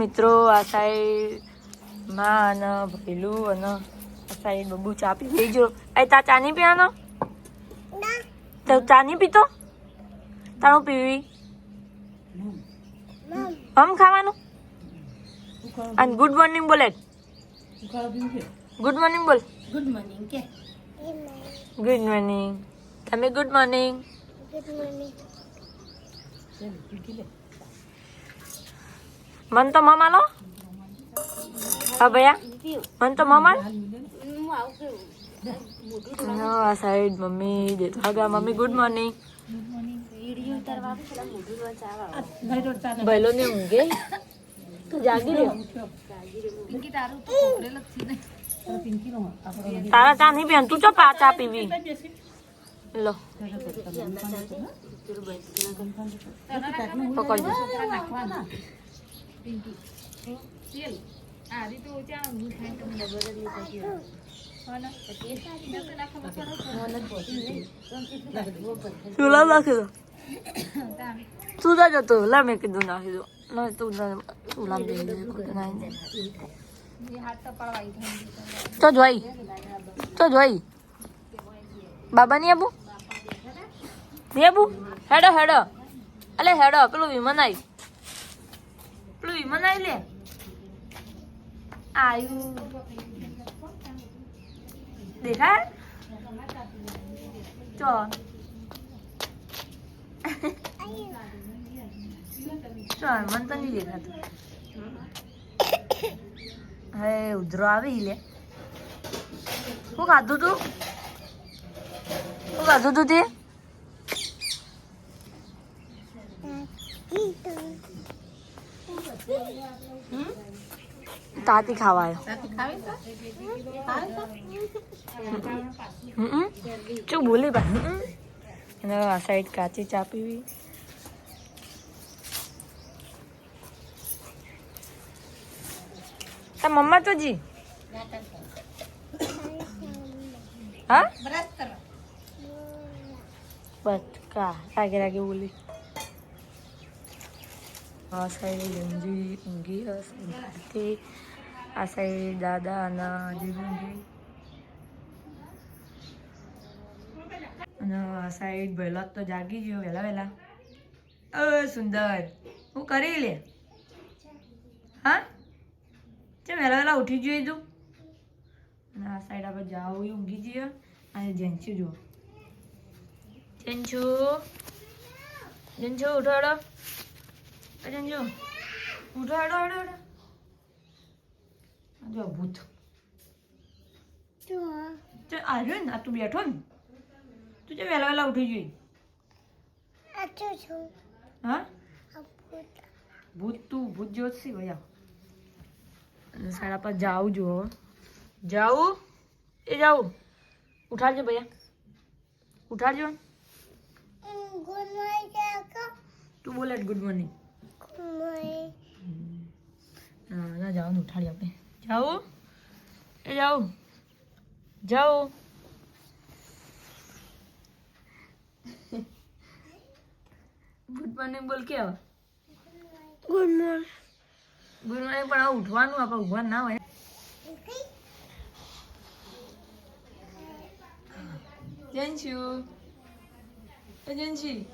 મિત્રો આ સાઈડમાં અને ભેલું અને આ સાઈડ બબુ ચા પી લેજો અહીં એ તા ચા નહીં પીવાનો? તો ચા નહીં પીતો? તારું પીવી? આમ ખાવાનું? અને ગુડ મોર્નિંગ બોલે. ગુડ મોર્નિંગ બોલ. ગુડ મોર્નિંગ કે. ગુડ મોર્નિંગ તમે ગુડ મોર્નિંગ મન તો મમા લો. હા, ભૈયા? મન તો મમા હું આવું કેવું નો આ સાઈડ મમ્મી દેતો હા મમ્મી ગુડ મોર્નિંગ મોઢું નો ઊંઘે. તો જ તારા ચા નહીં બેન તું ચો પા ચા પીવી? લો. પકડજો. તેલ. આ રીતે ઓછા હું ખાઈ જ લીધો ચૂલા જતો લા મેં કીધું નાખી દો. ના તું ચૂલા તો જોઈ તો જોઈ બાબા ની આબુ? ની આબુ? હેડો હેડો. અલે હેડો પેલું વિમાન આવી પેલું મનાઈ લે. આયુ. દેખાય? ચો. ચો, મન તો નહીં દેખાતું. હે ઉધરો આવી લે. શું ખાધું તું? શું ખાધું તું તે? તાતી ખાવા આવ્યો હમ શું બોલી બા હમ અને આ સાઈડ કાચી ચા પીવી તા મમ્મા તો જી હા બસ કા રાગે રાગે બોલી આ સાઈડ ગંજી ઊંઘી હશે આ સાઈડ દાદા અને જીવનજી અને આ સાઈડ વહેલા તો જાગી ગયો, વહેલા વહેલા. અ, સુંદર. હું કરી લે? હા? ચમ વહેલા વહેલા ઉઠી જોઈએ તું. અને આ સાઈડ આપણે જાઓ, એ ઊંઘી જઈએ અને જેન્ચુ જુઓ. જેન્ચુ જેન્ચુ ઉઠો હેડો એ જેન્ચુ ઉઠો હેડો હેડો હેડો આ જો ભૂત ચાલ આવ્યો ને આ તું બેઠો ને તું જે વહેલા વહેલા ઉઠી જોઈએ હા ભૂત તું ભૂત જેવો જ છે ભૈયા અને સાડા પાંચ જાઉં જો જાઉં એ જાઉં ઉઠાડજો ભૈયા ઉઠાડજો તું બોલે ગુડ મોર્નિંગ હા ના જાઓ ને ઉઠાડી આપણે જાઓ. એ જાઓ. જાઓ. ગુડ મોર્નિંગ બોલ કે હવે? ગુડ મોર્નિંગ ગુડ મોર્નિંગ પણ હવે ઉઠવાનું આપણે ઊભા ના હોય. જંશુ જંશી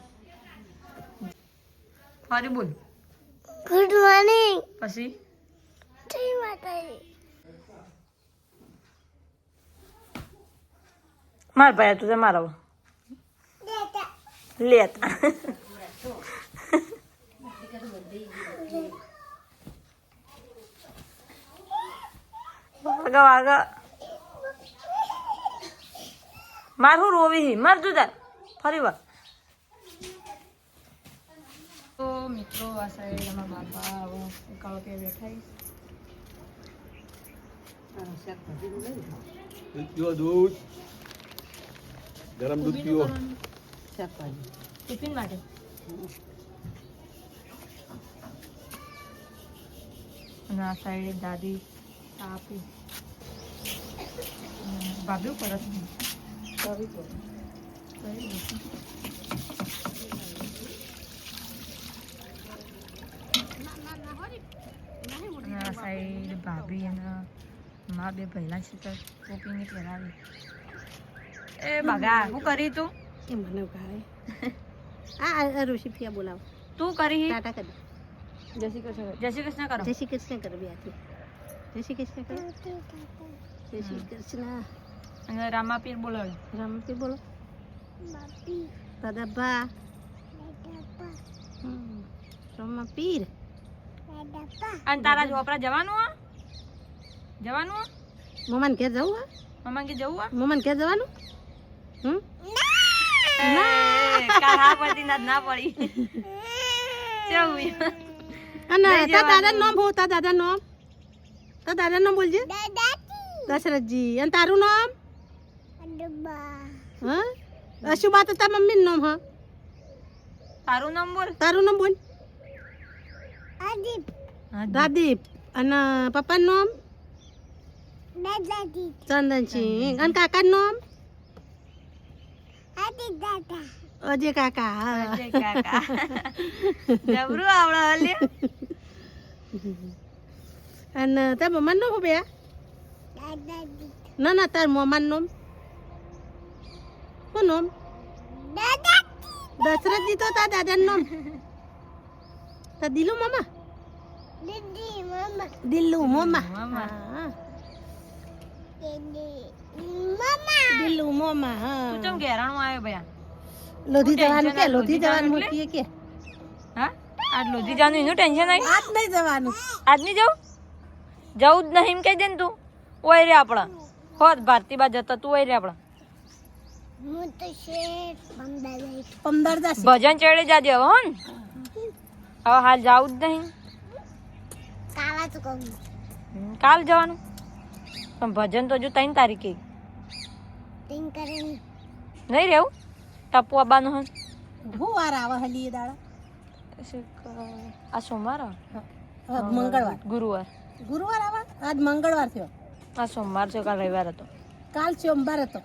ફરી બોલ. ગુડ મોર્નિંગ પછી? જય માતાજી. માર ભાઈ તું મારો. લેતા. આગળ આગળ મારું રોવી માર તું તાર ફરી વાર તો મિત્રો આ સાઈડ અમારા બાપા કાળો કે બેઠા દૂધ દૂધ. ગરમ દૂધ પીવો ટિફિન માટે? અને આ સાઈડ દાદી આપી ભાભી પરત સાઈડ ભાભી અને મા બે પહેલા છે તો ટોપીની પહેરાવી. એ બગા હું કરી તું? એ મને ભાવે આ ઋષિપ્રિયા બોલાવો. તું કરી ટાટા કરી જય શ્રી કૃષ્ણ જય શ્રી કૃષ્ણ કરો. જય શ્રી કૃષ્ણ કરો બ્યાથી જય શ્રી કૃષ્ણ કરો. જય શ્રી કૃષ્ણ. અને રામાપીર બોલો રામપી બોલો. દાદા બા હમ. અને તારા છોકરા જવાનું આ જવાનું હા? મમ્માને ઘેર જવું આ મમ્મા કે જવું આ મમ્માને ઘેર જવાનું? હમ? કાલ પડતી ના ના પડી. કેવું અને લઈ દાદા. નામ હું તાર દાદા નામ. તાર દાદા નામ બોલજે. દશરથજી. અને તારું નામ? હા? અશુબા તો તાર મમ્મી નામ હા. તારું નામ બોલ. તારું નામ બોલ. હા, દાદીપ અને પપ્પાનું નામ ચંદનસિંહ અને કાકાનું નામ અજય કાકા હા. અજય કાકા જબરું આવડે હલે અને તાર મમ્માનું નામ શું બે ના ના તાર મમ્માનું નામ શું નામ દશરથજી તો તાર દાદાનું નામ તાર દિલુ મામા. દિલ્લુ મામા. મામા. હા. દિલ્લુ મામા. તું હા. ચમ ઘેરાણું આવ્યો ભયા? લોધી ટેન્શન જવાનું કે? લોધી લોધી જવાનું જવાનું મૂકીએ કે? હા? આજ લોધી જવાનું એનું ટેન્શન આવી? આજ નહીં જવાનું. આજ નહીં જવું? જવું જ નહીં એમ કહી દે ને તું. ઓય રે આપણા. હોત ભારતી બા જતા તું ઓય રે આપણા. ભજન ચડે જાજે હવે હો ને હવે હાલ જાવું જ નહીં. કાલ જવાનું? પણ ભજન તો હજુ ત્રણ તારીખે. નહીં રહેવું? ટપુ આવવાનું હે હું વાર આવે હલી દાડા? આ સોમવાર મંગળવાર. ગુરુવાર. ગુરુવાર આવે? આજ મંગળવાર થયો. આ સોમવાર છે કાલ રવિવાર હતો. કાલ સોમવાર હતો.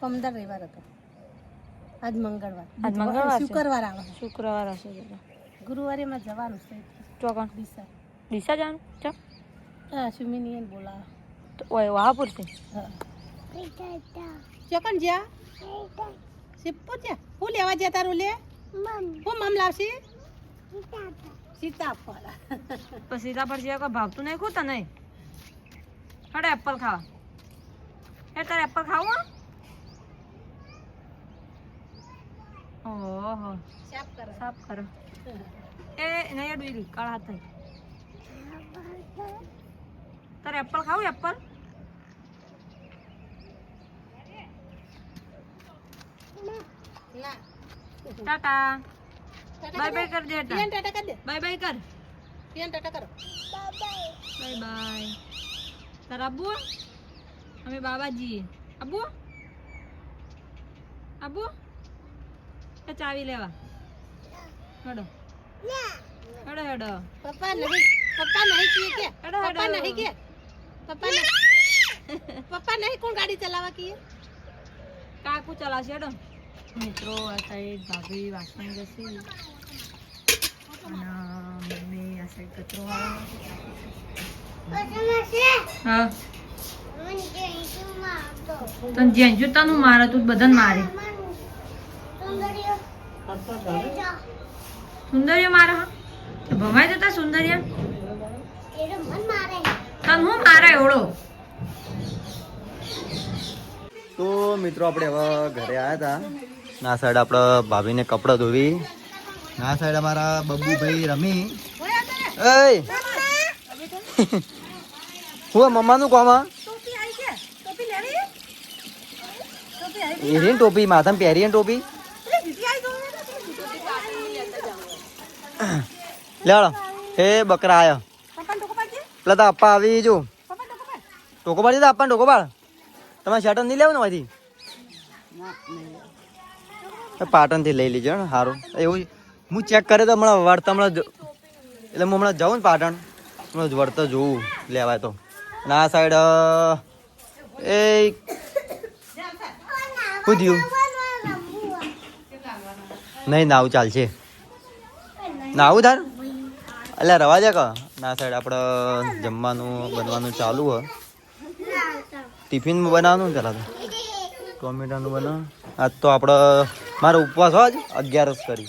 પંદર રવિવાર હતો. આજ મંગળવાર. આજ મંગળવાર શુક્રવાર આવે. શુક્રવાર હશે. ગુરુવારે માં જવાનું છે. ચોકણ દિશા ડીસા જવાનું? ચમ. હા સુમિની એને બોલા તો ઓય વાહપુર છે? હા. ચોકન જ્યાં? સિપ્પો જ્યાં હું લેવા જ્યાં તારું લે? હું મમ લાવશી? સીતાફળ. પછી સીતાફળ સિવાય કોઈ ભાવતું નહીં ખૂતા નહીં હડે એપલ ખાવા. એ તારે એપલ ખાવું હે? ઓહો. સાફ કરો. સાફ કરો. એ નહીં ડુરી કાળા હાથ થઈ તારે એપલ ખાવું એપલ ના ટાટા બાય બાય કર દે પિયન ટાટા કર દે બાય બાય કર પિયન ટાટા કરો બાય બાય તારા આબુ અમે બાબાજી આબુ આબુ એ ચાવી લેવા હેડો. હેડો હેડો. પપ્પા નહીં પપ્પા નહીં કીએ કે? હેડો, પપ્પા નહીં કે? પપ્પા નહીં. પપ્પા નહીં કોણ ગાડી ચલાવવા કીએ? કાકુ ચલાવશે હેડો. મિત્રો આ સાઈડ ભાભી વાસણ જશે અને મમ્મી આ સાઈડ કચરો હા. તને જ્યાં જો મારે તું બધાને મારે. સુંદરીઓ મારે હા. ભમાઈ જતા સુંદર્ય તને હું મારે એવડો તો મિત્રો આપણે હવે ઘરે આવ્યા હતા ના સાઈડ આપણે ભાભીને કપડાં ધોવી. ના સાઈડ અમારા બબ્બુભાઈ રમી. એય! હું મમ્માનું કોમ આ? એરીને ટોપી માથામાં પહેરીને ટોપી. લેડો હે બકરા આયો. પેલા તો અપ્પા આવી જો. ટોકો પાડી. દે આપવા ટોકો પાડ. તમારે શર્ટ નહીં લેવું ને અહીંથી પાટણથી લઈ લીજો ને સારું એવું હું ચેક કરે તો હમણાં વળતા હમણાં એટલે હું હમણાં જાઉં ને પાટણ. હમણાં વળતા જોઉં લેવાય તો. અને આ સાઈડ એ શું થયું નહીં નાવું ચાલશે. નાવું તાર? એટલે રવા દે કા? ના સાઈડ આપણે જમવાનું, બનવાનું ચાલુ હોય. ટિફિન બનાવવાનું ને પેલા તો? ટોમેટાનું બનાવ. આજ તો આપણે મારો ઉપવાસ હોય જ, અગિયારસ કરી.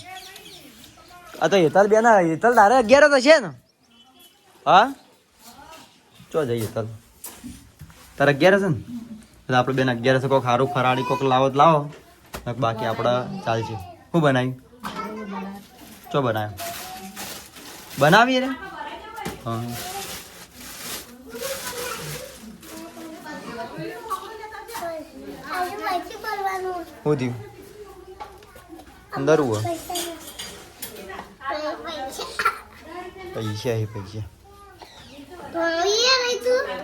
આ તો હેતલ બેન હેતલ તારે અગિયારસ હશે ને? હા? ચો જઈએ, હેતલ. તારે અગિયારસ છે ને? એટલે આપણે બેન અગિયારસ કોક સારું ફરાળી કોક લાવો લાવો. બાકી આપણે ચાલશે. શું બનાવ્યું ચો બનાવ્યો બનાવીએ રે? હા. શું થયું અંદર હું પૈસા. એ પૈસા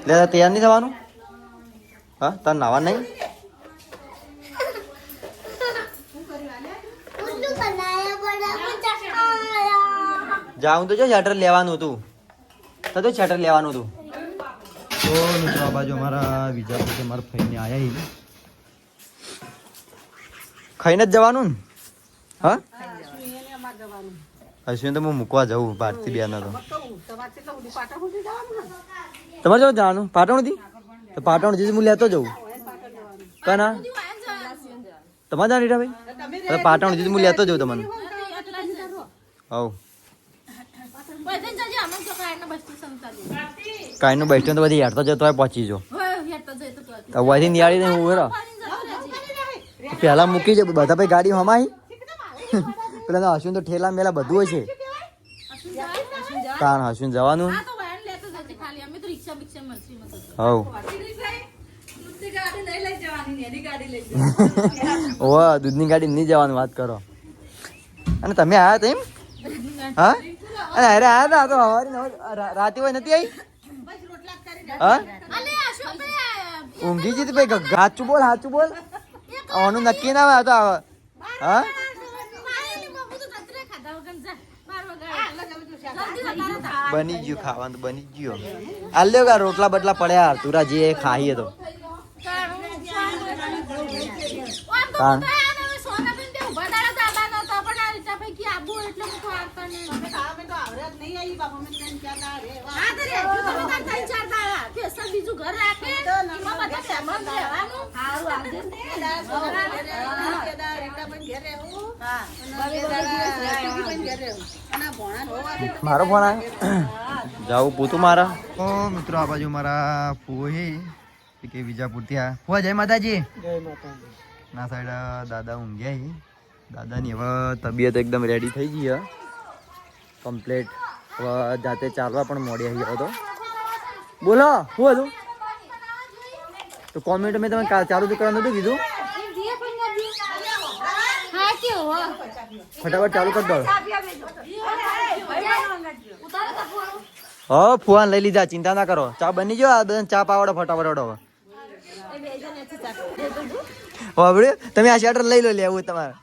લે તૈયાર નહીં થવાનું? હા તાર નાવા નહીં? જાઉં તો જો શટર લેવાનું હતું. તો તો શટર લેવાનું હતું. તો મિત્રો આ બાજુ અમારા વિજાપુરથી અમારા ફઈને આવ્યા ખાઈને જ જવાનું ને? હા? અશ્વિન તો હું મૂકવા જવું ભારતી બેન તો તમારે જો જવાનું પાટણથી? તો પાટણ જઈને હું લેતો જવું કના? તમારે જાણ રીટાભાઈ? પાટણ જઈને હું લેતો જવું તમને. હવ. કાંઈનું બેસ્ટ તો બધી હેડતો જતો હોય પહોંચી જો તો વહીથી નિયાળી ને ઊભો રહો પહેલા મૂકી છે બધા ભાઈ ગાડી હમાઈ. પેલા હસુન તો ઠેલા મેલા બધું હોય છે. તાણ હસુન જવાનું. હવ. દૂધની ગાડી નહીં જવાનું વાત કરો. અને તમે આવ્યા હતા એમ? હા? અરે હતા આ તો હવારી રાતે હોય નથી આવી હા? ઊંઘી જતી ભાઈ ગાચું બોલ સાચું બોલ. આનું નક્કી ના આવે. આ તો આવે હા બની ગયું ખાવાનું બની ગયું આલ્યો લ્યો કા રોટલા બટલા પડ્યા તુરા જે ખાઈએ તો. તાણ બીજું ઘર રાખે એમાં બધા સામાન લેવાનું. મારો ફોન આવ્યો જાવું પૂતું મારા? ઓ મિત્રો આ બાજુ મારા ફુઓ છે કે વિજાપુરથી આ. ફુવા જય માતાજી. ના સાઈડ દાદા ઊંઘ્યા છે દાદાની હવે તબિયત એકદમ રેડી થઈ ગઈ કમ્પ્લેટ હવે જાતે ચાલવા પણ મોડી આવી ગયો તો બોલો શું હતું? તો કોમેન્ટ મેં તમે ચાલુ તો કરવાનું હતું કીધું? ફટાફટ ચાલુ કરી દો. હો ફુવાન લઈ લીધા ચિંતા ના કરો. ચા બની ગયો? આ બધા ચા પાવડો ફટાફટ હવે. હવે તમે આ શટર લઈ લો લેવું તમારે.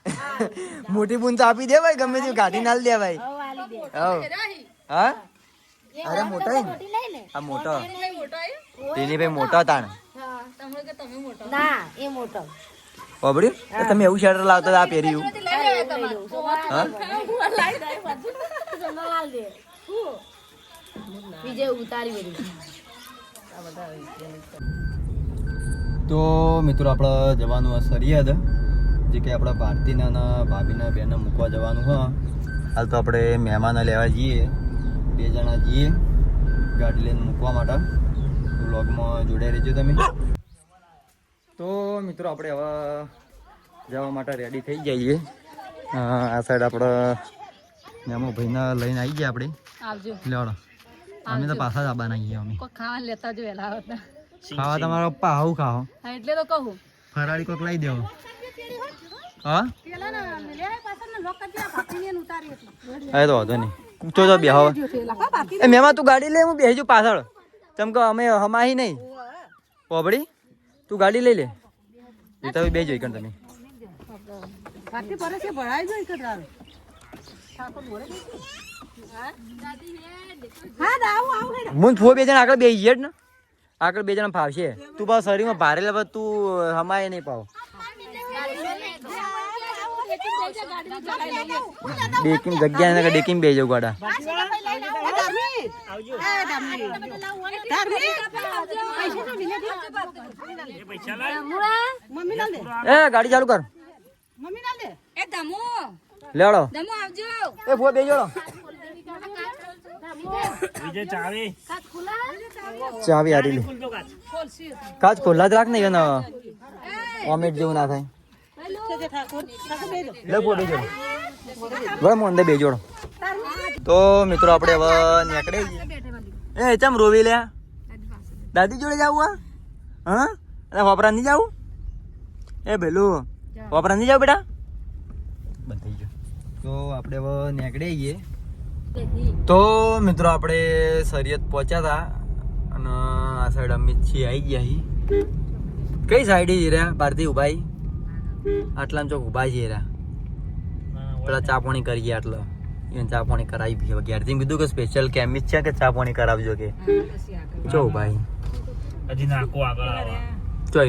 મોટી બૂન તો આપી દે ભાઈ ગમે તે કાઢી ના દે ભાઈ. હવ. હા? અરે મોટો હે આ મોટો. દિલીપભાઈ ભાઈ મોટો તાણ. ના એ મોટો. ઓબડ્યું તમે એવું શર્ટ લાવતા હતા આ પહેર્યું? તો મિત્રો આપણે જવાનું આ સરિયાદ જે કે આપણા ભારતીના અને ભાભીના બેનને મૂકવા જવાનું હા. હાલ તો આપણે મહેમાન લેવા જઈએ. બે જણા જઈએ ગાડી લઈને મૂકવા માટે. વ્લોગમાં જોડાઈ રહેજો તમે. તો મિત્રો આપણે હવે જવા માટે રેડી થઈ જઈએ. આ સાઈડ આપણે મેમો ભાઈના લઈને આવી ગયા આપણે. આવજો. લેવાડો. અમે તો પાછા જ આવવાના છીએ અમે. ખાવા લેતા જ વહેલા આવતા. ખાવા તમારા પપ્પા આવું ખાઓ હા એટલે તો કહું. ફરાળી કોક લઈ દેવો. હા? હવે તો વાંધો નહીં. તો તો બેહો. એ મેમા તું ગાડી લે હું બેસી પાછળ. તમ કે અમે હમાહી નહીં. પોબડી તું ગાડી લઈ લે. એ તો બે જોઈ કણ તમે. હા ફો બે જણા આગળ જડ ને. આગળ બે જણા ફાવશે. તું પાછ શરીરમાં ભારે લે તું હમાય નહીં પાવ. ડેકીમ જગ્યા ને ડેકીમ બે જાવ ગાડા? મમ્મી ના દે. એ ગાડી ચાલુ કર. લેડો ના દે. એ ધમુ લેવડો. ધમુ આવજો. એ ફો બે જોડો. ચાવી. હારી લે. કાચ. ખોલ્લા જ રાખ ને ઓમેટ જેવું ના થાય. અંદર બે જોડો. તો મિત્રો આપણે હવે નીકળે એ ચમ રોવી લે દાદી જોડે જાવું હા? હા વાપરા નહીં જવું? એ ભેલું. વાપરા નહીં જાવ બેટા? બંધ થઈ ગયો. તો આપણે હવે નીકળી ગઈએ તો મિત્રો આપણે સરિયત પહોંચ્યા હતા અને આ સાઈડ અમિત છીએ આવી ગયા કઈ સાઈડ રહ્યા? ભારતી ઉભાઈ આટલા ચોક ઊભા છીએ રહ્યા પેલા ચા પાણી કરીએ આટલો. એને ચા પાણી કરાવી પીએ ઘેરથી કીધું કે સ્પેશિયલ કેમિસ છે કે ચા પાણી કરાવજો કે? ચો ભાઈ. હજી નાખો આગળ આવે. ચો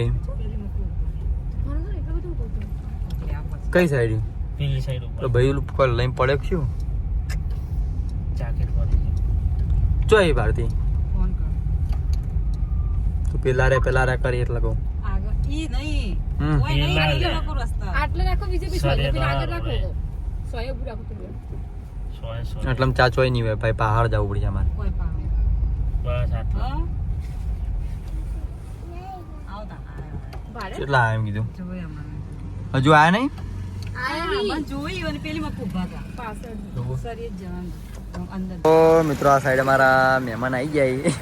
કઈ સાઈડ પેલી સાઈડ ઉપર. ભાઈ ઓલું કોલ લઈને પડે શું? જાકેટ ચો એ ભારતી તું પેલા રે પેલા રે કરી એટલે કહું. હમ. આટલે રાખો બીજે બી સોય પેલા આગળ રાખો સોય ઉભું રાખો પેલું સોય સોય. એટલે ચા ચોય નહીં હોય ભાઈ પહાડ જવું પડશે અમારે. કોઈ પાવે બસ આટલું. ભાડે? કેટલા એમ કીધું? હજુ આયા નહીં? તો મિત્રો આ સાઈડ અમારા મહેમાન આવી ગયા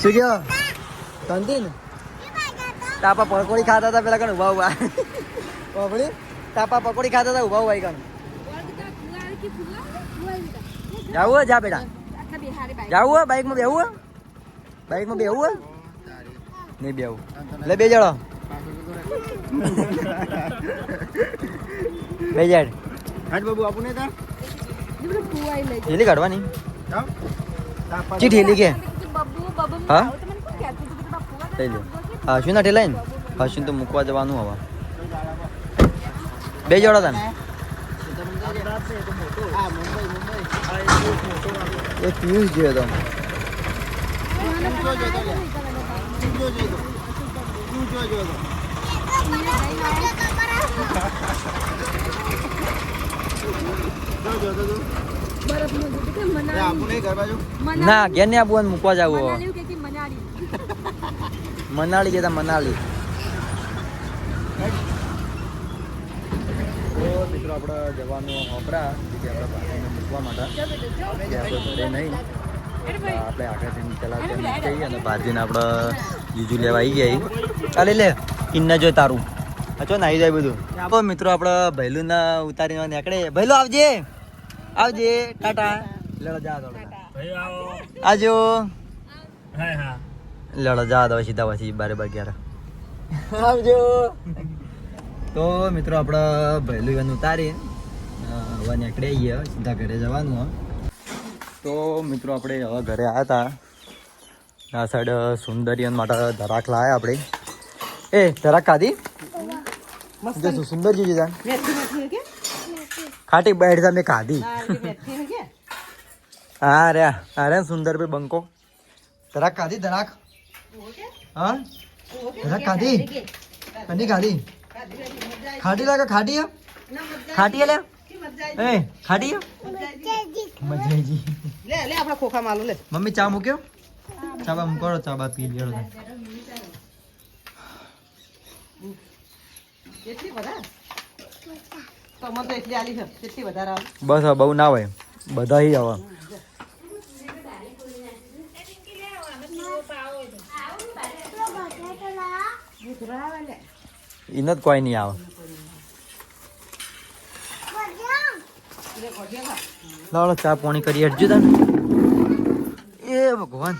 શું કયો કંદીન તાપા પકોડી ખાતા હતા પેલા કણ ઊભા ઊભા. પકોડી? તાપા પકોડી ખાતા હતા ઊભા ઊભા કણ. જાવું? જા બેટા. જાવું હોય બાઈકમાં બેવું હોય બાઈકમાં બેવું નહીં બેવું લે બે જડો બે જડ. હાટ બાબુ આપું ને તાર? કાઢવાની. ચી ઠેલી કે? હા? લઈ લે હાશું ના લઈને? હાશું તો મૂકવા જવાનું હવે. બે જોડા તને એ પિયુષ જોયો તો. ના ઘેર ને આપવું મૂકવા જવું મનાલી જતા મનાલી. તો મિત્રો આપણે જવાનું હોપરા કે આપણે મૂકવા માટે. આપણે ઘરે નહીં. આપણે આગળ ચલાવતા જઈએ અને ભારતીને આપણે જીજુ લેવા આવી ગયા ચાલે લે કિન્ના જોઈ તારું. અચો નાઈ જાય બધું. તો મિત્રો આપણે ભૈલુના ઉતારીને નીકળે. ભૈલું આવજે. આવજે ટાટા. લેડો જા દો ભાઈ આવો આજો હા હા. લડો જા દો સીધા પછી બારે બાર આવજો. તો મિત્રો આપણે ભૈલું એને ઉતારી હવે નીકળી આવીએ સીધા ઘરે જવાનું તો મિત્રો આપણે હવે ઘરે આવ્યા હતા આ સાઈડ સુંદરીયન માટે ધરાક લાયા આપણે એ ધરાક ખાધી? જો શું સુંદર ચીજ છે મેથી મેથી કે? ખાટી બેઠ મેં ખાધી. હા રે હા રે સુંદર ભાઈ બંકો. ધરાક ખાધી ધરાક હા ધરાક ખાધી કની ખાધી ખાટી લાગે ખાટી? ખાટી લે એ ખાટી હે? મજાજી લે લે આપણા ખોખા માલો લે મમ્મી ચા મૂક્યો ચા બા મૂકો ચા બા પી લેડો આવે? બસ બહુ ના હોય. બધા હી જ કોઈ નહીં આવે લાવો ચા પાણી કરી હટજો તને એ ભગવાન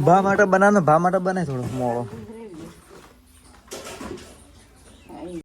ભા માટે બનાવ ભા માટે બનાય થોડો મોળો